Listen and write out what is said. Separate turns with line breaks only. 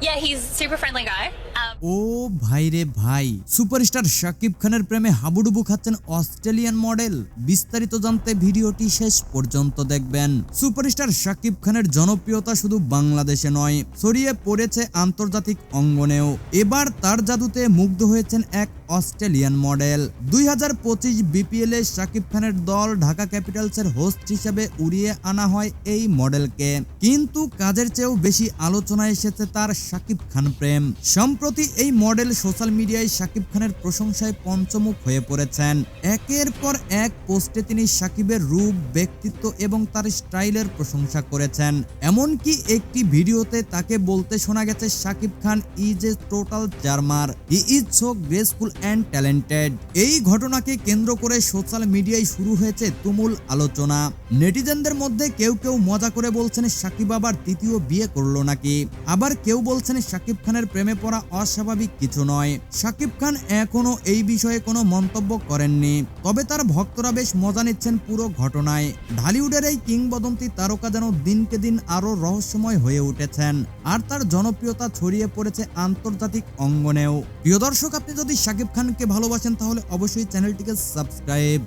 yeah, he's super friendly guy. Um,
ও ভাই রে ভাই সুপারস্টার শাকিব খানের প্রেমে হাবুডুবু খাচ্ছেন অস্ট্রেলিয়ান মডেল। বিস্তারিত জানতে ভিডিওটি শেষ পর্যন্ত দেখবেন। সুপারস্টার শাকিব খানের জনপ্রিয়তা শুধু বাংলাদেশে নয় ছড়িয়ে পড়েছে আন্তর্জাতিক অঙ্গনেও। এবার তার জাদুতে মুগ্ধ হয়েছেন এক অস্ট্রেলিয়ান মডেল। দুই হাজার পঁচিশ বিপিএল এ শাকিব খানের দল ঢাকা ক্যাপিটালসের হোস্ট হিসেবে উড়িয়ে আনা হয় এই মডেলকে। কিন্তু কাজের চেয়েও বেশি আলোচনায় এসেছে তার শাকিব খান প্রেম। সম্প্রতি এই মডেল সোশ্যাল মিডিয়ায় শাকিব খানের প্রশংসায় পঞ্চমুখ হয়ে পড়েছেন। একের পর এক পোস্টে তিনি শাকিবের রূপ, ব্যক্তিত্ব এবং তার স্টাইলের প্রশংসা করেছেন। এমনকি একটি ভিডিওতে তাকে বলতে শোনা গেছে, Shakib Khan is a total charmer he is so graceful and talented এই ঘটনাকে কেন্দ্র করে সোশ্যাল মিডিয়ায় শুরু হয়েছে তুমুল আলোচনা। নেটিজেনদের মধ্যে কেউ কেউ মজা করে বলছেন সাকিব আবার তৃতীয় বিয়ে করল নাকি? আবার কেউ বলছেন, শাকিব খানের প্রেমে পড়া অস্বাভাবিক কিছু নয়। শাকিব খান এখনও এই বিষয়ে কোনো মন্তব্য করেননি। তবে তার ভক্তরা বেশ মজা নিচ্ছেন পুরো ঘটনায়। ঢালিউডের এই কিংবদন্তি তারকা যেন দিনকে দিন আরও রহস্যময় হয়ে উঠেছেন। আর তার জনপ্রিয়তা ছড়িয়ে পড়েছে আন্তর্জাতিক অঙ্গনেও। প্রিয় দর্শক, আপনি যদি শাকিব খানকে ভালোবাসেন, তাহলে অবশ্যই চ্যানেলটিকে সাবস্ক্রাইব।